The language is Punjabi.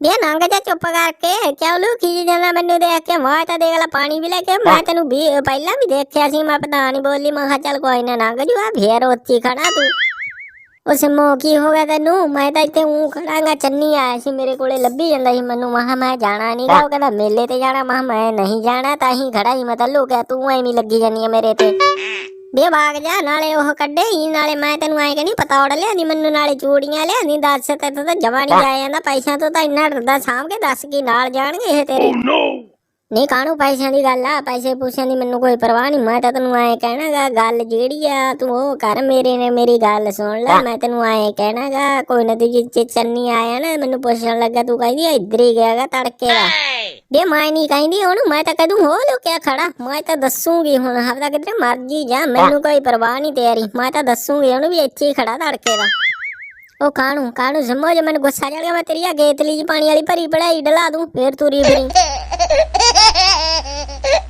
ਬੇ ਨੰਗ ਜਾ ਚੁੱਪ ਕਰਕੇ ਕਿਉਂ ਲੁਕੀ ਜਾਣਾ ਮੈਨੂੰ ਦੇਖ ਕੇ ਮੈਂ ਤਾਂ ਦੇਖ ਲੈ ਪਾਣੀ ਵੀ ਲੈ ਕੇ ਮੈਂ ਤੈਨੂੰ ਵੀ ਪਹਿਲਾਂ ਵੀ ਦੇਖਿਆ ਸੀ ਮੈਂ ਪਤਾ ਨਹੀਂ ਬੋਲੀ ਮੈਂ ਕਿਹਾ ਚੱਲ ਕੋਈ ਨਾ ਨੰਗ ਜੂ ਆ ਫੇਰ ਉੱਚੀ ਖੜਾ ਤੂੰ ਉਸ ਸਿੰਮੋ ਕੀ ਹੋ ਗਿਆ ਤੈਨੂੰ ਮੈਂ ਤਾਂ ਇੱਥੇ ਉਂ ਖੜਾਂਗਾ ਚੰਨੀ ਆਇਆ ਸੀ ਮੇਰੇ ਕੋਲੇ ਲੱਭੀ ਜਾਂਦਾ ਸੀ ਮੈਨੂੰ ਮੈਂ ਕਿਹਾ ਮੈਂ ਜਾਣਾ ਨਹੀਂ ਗਾ ਉਹ ਕਹਿੰਦਾ ਮੇਲੇ ਤੇ ਜਾਣਾ ਮੈਂ ਕਿਹਾ ਮੈਂ ਨਹੀਂ ਜਾਣਾ ਤਾਂ ਹੀ ਖੜਾ ਹੀ ਮੈਂ ਤਾਂ ਲੁਕਿਆ ਤੂੰ ਐਵੇਂ ਲੱਗੀ ਜਾਨੀ ਆ ਮੇਰੇ ਤੇ ਬੇ ਭਾਗ ਜਾ ਨਾਲੇ ਉਹ ਕੱਢੇ ਹੀ ਨਾਲੇ ਮੈਂ ਤੈਨੂੰ ਐ ਕਹਿੰਦੀ ਪਤੌੜ ਲਿਆਂਦੀ ਮੈਨੂੰ ਨਾਲੇ ਚੂੜੀਆਂ ਲਿਆਂਦੀ ਦੱਸ ਤੇ ਤਾਂ ਜਮਾ ਨਹੀਂ ਜਾਇਆ ਜਾਂਦਾ ਪੈਸਿਆਂ ਤੋਂ ਤਾਂ ਇੰਨਾ ਡਰਦਾ ਸਾਂਭ ਕੇ ਦੱਸ ਕੀ ਨਾਲ ਜਾਣਗੇ ਇਹ ਤੇਰੇ। ਨਹੀਂ ਕਾਹਨੂੰ ਪੈਸਿਆਂ ਦੀ ਗੱਲ ਆ ਪੈਸੇ ਪੂਸਿਆਂ ਦੀ ਮੈਨੂੰ ਕੋਈ ਪਰਵਾਹ ਨਹੀਂ ਮੈਂ ਤਾਂ ਤੈਨੂੰ ਐ ਕਹਿਣਾਗਾ ਗੱਲ ਜਿਹੜੀ ਆ ਤੂੰ ਉਹ ਕਰ ਮੇਰੇ ਨੇ ਮੇਰੀ ਗੱਲ ਸੁਣ ਲੈ ਮੈਂ ਤੈਨੂੰ ਐ ਕਹਿਣਾਗਾ ਕੋਈ ਨਾ ਤੂੰ ਜਿੱਚੇ ਚੰਨੀ ਆਇਆ ਨਾ ਮੈਨੂੰ ਪੁੱਛਣ ਲੱਗਾ ਤੂੰ ਕਹਿੰਦੀ ਇੱਧਰ ਹੀ ਗਿਆਗਾ ਤੜਕੇ ਦਾ। ਬੇ ਮੈਂ ਨਹੀਂ ਕਹਿੰਦੀ ਉਹਨੂੰ ਮੈਂ ਤਾਂ ਕਦੋਂ ਹੋ ਲੁਕਿਆ ਖੜਾ ਮੈਂ ਤਾਂ ਦੱਸੂਗੀ ਹੁਣ ਹਫਤਾ ਕਿਤੇ ਮਰਜ਼ੀ ਜਾ ਮੈਨੂੰ ਕੋਈ ਪਰਵਾਹ ਨਹੀਂ ਤੇਰੀ ਮੈਂ ਤਾਂ ਦੱਸੂਗੀ ਉਹਨੂੰ ਵੀ ਇੱਥੇ ਹੀ ਖੜਾ ਤੜਕੇ ਦਾ ਉਹ ਕਾਣੂ ਕਾਣੂ ਸਮਝ ਮੈਨੂੰ ਗੁੱਸਾ ਚੜ ਗਿਆ ਮੈਂ ਤੇਰੀ ਆ ਗੇਤਲੀ ਜੀ ਪਾਣੀ ਵਾਲੀ ਭਰੀ ਪੜਾਈ ਡਲਾ ਦੂੰ ਫੇਰ ਤੁਰੀ ਫਿਰੀ